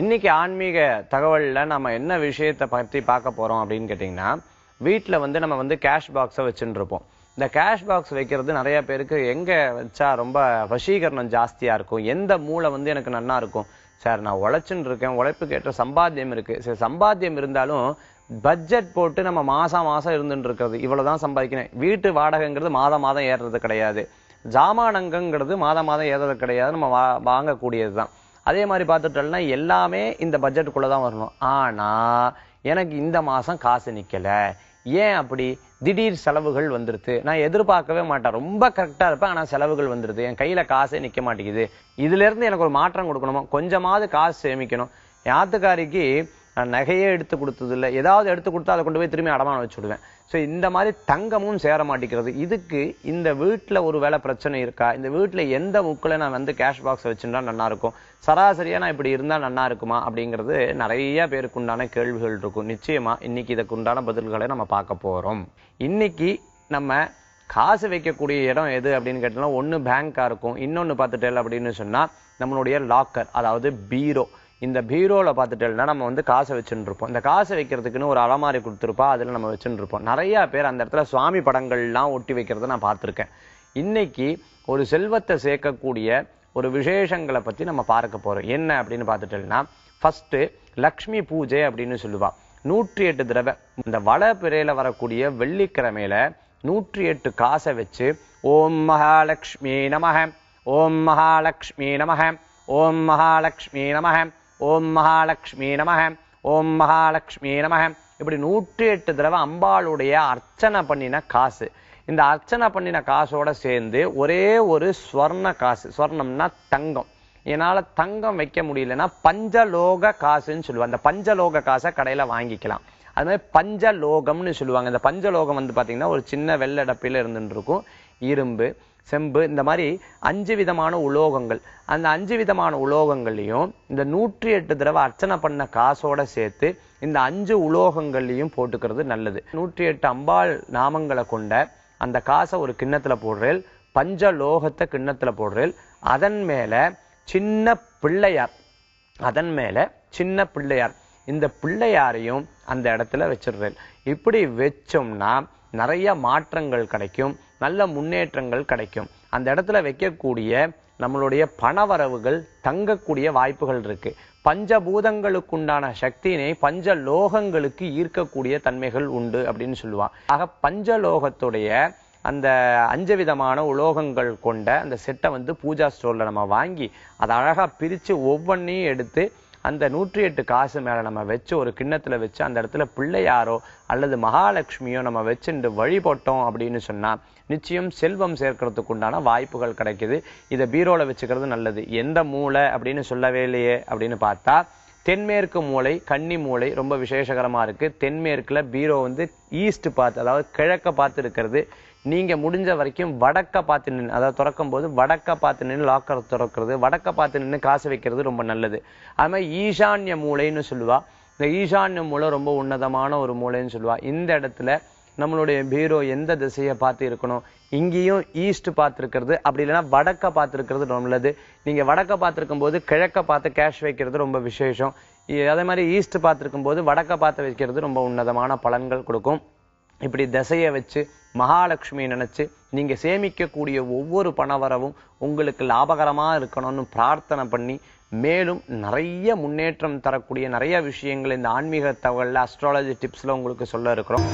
இன்னைக்கு ஆன்மீக தகவலில் நம்ம என்ன விஷயத்தை பற்றி பார்க்க போகிறோம் அப்படின்னு கேட்டிங்கன்னா வீட்டில் வந்து நம்ம வந்து கேஷ் பாக்ஸை வச்சுட்டு இருப்போம். இந்த கேஷ் பாக்ஸ் வைக்கிறது நிறைய பேருக்கு எங்கே வச்சா ரொம்ப வசீகரணம் ஜாஸ்தியாக இருக்கும்? எந்த மூளை வந்து எனக்கு நன்னா இருக்கும்? சார் நான் உழைச்சுன்னு இருக்கேன் உழைப்புக்கு ஏற்ற சம்பாத்தியம் இருக்குது சரி சம்பாத்தியம் இருந்தாலும் பட்ஜெட் போட்டு நம்ம மாதம் மாதம் இருந்துட்டு இருக்கிறது இவ்வளோ தான் சம்பாதிக்கணும். வீட்டு வாடகைங்கிறது மாதம் மாதம் ஏறுறது கிடையாது. ஜாமானங்கிறது மாதம் மாதம் ஏறுறது கிடையாது நம்ம வா வாங்கக்கூடியது தான் அதே மாதிரி பார்த்துட்டோம்னா எல்லாமே இந்த பட்ஜெட்டுக்குள்ளே தான் வரணும். ஆனால் எனக்கு இந்த மாதம் காசு நிற்கலை ஏன் அப்படி? திடீர் செலவுகள் வந்துடுது நான் எதிர்பார்க்கவே மாட்டேன். ரொம்ப கரெக்டாக இருப்பேன் ஆனால் செலவுகள் வந்துடுது என் கையில் காசே நிற்க மாட்டேங்குது. இதுலேருந்து எனக்கு ஒரு மாற்றம் கொடுக்கணுமா? கொஞ்சமாவது காசு சேமிக்கணும். யாத்துக்காரிக்கு நான் நகையே எடுத்து கொடுத்தது இல்லை ஏதாவது எடுத்து கொடுத்தா அதை கொண்டு போய் திரும்பி அடமானம் வச்சுடுவேன். ஸோ இந்த மாதிரி தங்கமும் சேர மாட்டேங்கிறது. இதுக்கு இந்த வீட்டில் ஒரு வேலை பிரச்சனை இருக்கா? இந்த வீட்டில் எந்த முக்கில் நான் வந்து கேஷ் பாக்ஸ் வச்சுருந்தா நல்லா இருக்கும்? சராசரியாக நான் இப்படி இருந்தால் நல்லா இருக்குமா? அப்படிங்கிறது நிறைய பேருக்கு உண்டான கேள்விகள் இருக்கும். நிச்சயமாக இன்றைக்கி இதுக்கு உண்டான பதில்களை நம்ம பார்க்க போகிறோம் இன்றைக்கி நம்ம காசு வைக்கக்கூடிய இடம் எது அப்படின்னு கேட்டோம்னா ஒன்று பேங்காக இருக்கும். இன்னொன்று பார்த்துட்டேன் அப்படின்னு சொன்னால் நம்மளுடைய லாக்கர் அதாவது பீரோ இந்த பீரோவில் பார்த்துட்டேன்னா நம்ம வந்து காசை வச்சுட்டு இருப்போம் இந்த காசை வைக்கிறதுக்குன்னு ஒரு அலமாரி கொடுத்துருப்பா அதில் நம்ம வச்சுட்டு இருப்போம் நிறையா பேர் அந்த இடத்துல சுவாமி படங்கள்லாம் ஒட்டி வைக்கிறத நான் பார்த்துருக்கேன். இன்னைக்கு ஒரு செல்வத்தை சேர்க்கக்கூடிய ஒரு விசேஷங்களை பற்றி நம்ம பார்க்க போகிறோம் என்ன அப்படின்னு பார்த்துட்டேன்னா ஃபஸ்ட்டு லக்ஷ்மி பூஜை அப்படின்னு சொல்லுவா. நூற்றி எட்டு தடவை. இந்த வளப்பிறையில வரக்கூடிய வெள்ளிக்கிழமையில நூற்றி எட்டு காசை வச்சு ஓம் மகாலட்சுமி நமக ஓம் மகாலட்சுமி நமக ஓம் மகாலட்சுமி நமக ஓம் மகாலட்சுமி நமக. ஓம் மகாலட்சுமி நமக. இப்படி நூற்றி எட்டு தடவை அம்பாளுடைய அர்ச்சனை பண்ணின காசு. இந்த அர்ச்சனை பண்ணின காசோட சேர்ந்து ஒரே ஒரு ஸ்வர்ண காசு. ஸ்வர்ணம்னா தங்கம். என்னால் தங்கம் வைக்க முடியலன்னா பஞ்சலோக காசுன்னு சொல்லுவாங்க. அந்த பஞ்சலோக காசை கடையில் வாங்கிக்கலாம். அது மாதிரி பஞ்சலோகம்னு சொல்லுவாங்க. இந்த பஞ்சலோகம் வந்து பார்த்திங்கன்னா ஒரு சின்ன வெள்ளடப்பில் இருந்துட்டு இருக்கும் இரும்பு செம்பு இந்த மாதிரி அஞ்சு விதமான உலோகங்கள். அந்த அஞ்சு விதமான உலோகங்கள்லையும் இந்த நூற்றி எட்டு தடவை அர்ச்சனை பண்ண காசோட சேர்த்து இந்த அஞ்சு உலோகங்கள்லையும் போட்டுக்கிறது நல்லது. நூற்றி எட்டு அம்பாள் நாமங்களை கொண்ட அந்த காசை ஒரு கிண்ணத்தில் போடுறேன் பஞ்சலோகத்தை கிண்ணத்தில் போடுறேன் அதன் மேலே சின்ன பிள்ளையார் அதன் மேலே சின்ன பிள்ளையார் இந்த பிள்ளையாரையும் அந்த இடத்துல வச்சிடுறேன். இப்படி வச்சோம்னா நிறைய மாற்றங்கள் கிடைக்கும் நல்ல முன்னேற்றங்கள் கிடைக்கும். அந்த இடத்துல வைக்கக்கூடிய நம்மளுடைய பணவரவுகள் தங்கக்கூடிய வாய்ப்புகள் இருக்கு. பஞ்சபூதங்களுக்குண்டான சக்தியினை பஞ்ச லோகங்களுக்கு ஈர்க்கக்கூடிய தன்மைகள் உண்டு அப்படின்னு சொல்லுவான். ஆக பஞ்சலோகத்துடைய அந்த அஞ்சு விதமான உலோகங்கள் கொண்ட அந்த செட்டை வந்து பூஜா ஸ்டோர்ல நம்ம வாங்கி அதை அழகாக பிரித்து ஒவ்வொன்றையும் எடுத்து அந்த நூற்றி எட்டு காசு மேல நம்ம வச்சு ஒரு கிண்ணத்துல வச்சு அந்த இடத்துல பிள்ளையாரோ அல்லது மகாலட்சுமியோ நம்ம வச்சுட்டு வழிபட்டோம் அப்படின்னு சொன்னா நிச்சயம் செல்வம் சேர்க்கறதுக்கு உண்டான வாய்ப்புகள் கிடைக்குது. இதை பீரோல வச்சுக்கிறது நல்லது. எந்த மூளை அப்படின்னு சொல்லவே இல்லையே அப்படின்னு பார்த்தா தென்மேற்கு மூளை கன்னி மூளை ரொம்ப விசேஷகரமாக இருக்குது தென்மேற்கில் பீரோ வந்து ஈஸ்ட் பார்த்து அதாவது கிழக்க பார்த்து இருக்கிறது. நீங்கள் முடிஞ்ச வரைக்கும் வடக்க பார்த்து நின்று அதாவது திறக்கும் போது வடக்க பார்த்து நின்று லாக்கர் திறக்கிறது. வடக்க பார்த்து நின்று காசு வைக்கிறது ரொம்ப நல்லது. அது மாதிரி ஈசான்ய மூளைன்னு சொல்லுவா. இந்த ஈசான்ய மூளை ரொம்ப உன்னதமான ஒரு மூளைன்னு சொல்லுவா. இந்த இடத்துல நம்மளுடைய பீரோ எந்த திசையை பார்த்து இருக்கணும்? இங்கேயும் ஈஸ்ட் பார்த்துருக்கிறது. அப்படி இல்லைன்னா வடக்க பார்த்துருக்கிறது நல்லது. நீங்கள் வடக்க பார்த்துருக்கும் போது கிழக்க பார்த்து கேஷ் வைக்கிறது ரொம்ப விசேஷம். அதே மாதிரி ஈஸ்ட் பார்த்துருக்கும் போது வடக்க பார்த்து வைக்கிறது ரொம்ப உன்னதமான பலன்கள் கொடுக்கும். இப்படி திசையை வச்சு மகாலட்சுமி நினச்சி நீங்கள் சேமிக்கக்கூடிய ஒவ்வொரு பணவரவும் உங்களுக்கு லாபகரமாக இருக்கணும்னு பிரார்த்தனை பண்ணி மேலும் நிறைய முன்னேற்றம் தரக்கூடிய நிறைய விஷயங்கள் இந்த ஆன்மீக தகவலில் அஸ்ட்ராலஜி டிப்ஸில் உங்களுக்கு சொல்ல இருக்கிறோம்.